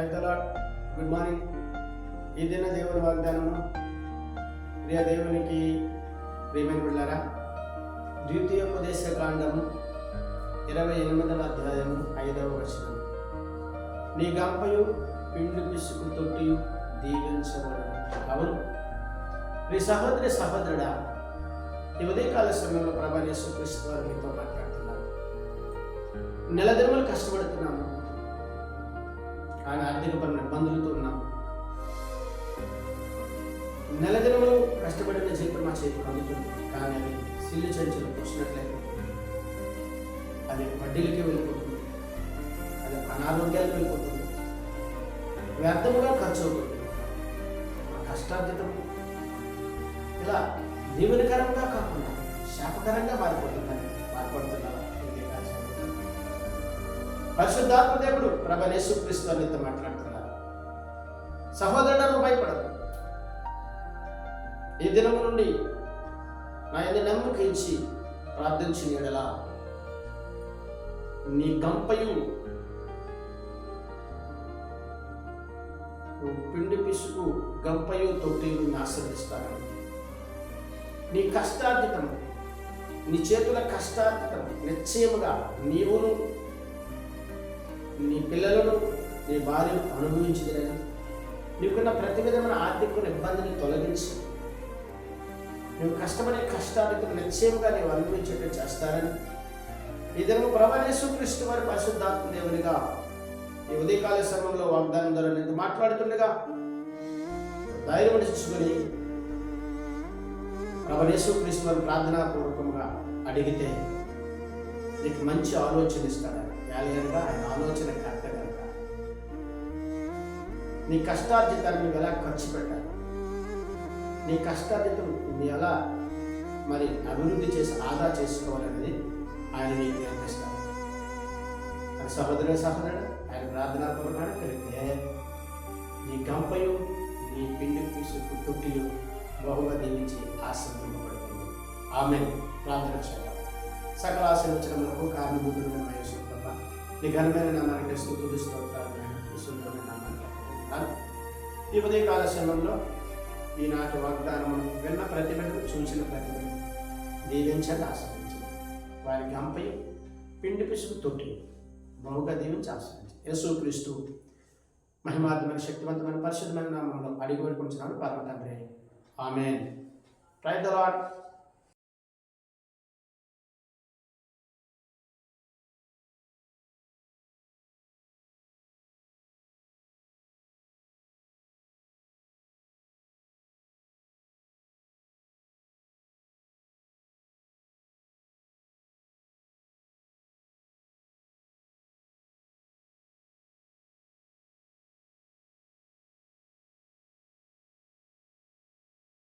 రైతుల good morning. ఈ దిన దేవుని వాగ్దానము. ప్రియ దేవునికి ప్రియమైన బిళ్ళారా ద్వితీయోపదేశ కాండము ఇరవై ఎనిమిదవ అధ్యాయము ఐదవ వచనం. నీ గంపయు పిండి పిసుకు తొట్టి దీవించబడు అవును. నీ సహోదరి సహోదరుడా ఈ ఉదయకాల సమయంలో ప్రభా యేసుక్రీస్తు వారు మీతో మాట్లాడుతున్నారు. నెల దినములు కష్టపడుతున్నాము. కానీ ఆర్థికపరమైన ఇబ్బందులతో ఉన్నాం. నెల దినములు కష్టపడిన జీవితం మా చేతికి అందుతుంది. కానీ అది సిల్లు చెంచులు పోసినట్లయితే అది వడ్డీలకే వెళ్ళిపోతుంది. అది అనారోగ్యాలకు వెళ్ళిపోతుంది. వ్యర్థముగా ఖర్చు అవుతుంది. కష్టార్జితం ఇలా దీవెనకరంగా కాకుండా శాపకరంగా మారిపోతుందని మారిపడుతున్నారు పరిశుద్ధాత్మ దేవుడు ప్రభనేసు క్రీస్తు అని మాట్లాడుతున్నారు సహోదరుడు భయపడదు ఈ దినం నుండి నా ఇది నమ్మకించి ప్రార్థించిన ఎడలా. నీ గంపయు పిండి పిసుకు గంపయు తొట్టిలు ఆశ్రదిస్తాను నీ కష్టార్జితం నీ చేతుల కష్టార్థితం నిశ్చయముగా నీవును నీ పిల్లలను నీ భార్యను అనుభవించదని నీకున్న ప్రతి విధమైన ఆర్థిక ఇబ్బందిని తొలగించి. నువ్వు కష్టపడే కష్టానికి నిశ్చయముగా నీవు అనుభవించేట్టు చేస్తారని. ఇద్దరు దినము వారి పరిశుద్ధాత్మ దేవునిగా ఈ ఉదయకాల సమయంలో వాగ్దానం ద్వారా నేను మాట్లాడుతుండగా ధైర్యం చూసుకొని ప్రభనేశ్వ వారి ప్రార్థనా పూర్వకంగా అడిగితే నీకు మంచి ఆలోచన ఇస్తాడు. యాలయంగా ఆయన ఆలోచన కర్త కనుక నీ కష్టార్జితాన్ని నువ్వు ఎలా ఖర్చు పెట్టాలి? నీ కష్టార్జితం నువ్వు ఎలా మరి అభివృద్ధి చేసి ఆదా చేసుకోవాలనేది ఆయన నీకు నేర్పిస్తాడు. అది సహోదరు సహోదరుడు ఆయన ప్రార్థనాపూర్వకంగా కలిగితే నీ గంపయు నీ పిండి పీసు తొట్టియు బహుగా దీవించి ఆశ్రదింపబడుతుంది ఆమె ప్రార్థన చేయాలి సకల ఆశీర్వచనములకు కారణభూతుడైన మహేశ్వర నీ ఘనమైన నామానికి స్థుతులు స్తోత్రాలు సుందరమైన నామానికి అర్పిస్తున్నాను. ఈ ఉదయకాల సమయంలో ఈనాటి వాగ్దానం విన్న ప్రతి బిడ్డకు చూసిన ప్రతి బిడ్డ దీవించండి ఆశ్రయించండి వారి గంపై పిండి పిసుకు తొట్టి బహుగా దీవించి ఆశ్రయించండి యశు క్రీస్తు మహిమాత్మైన శక్తివంతమైన పరిశుద్ధమైన నామంలో అడిగి వేడుకుంటున్నాను పరమ తండ్రి ఆమెన్ రైట్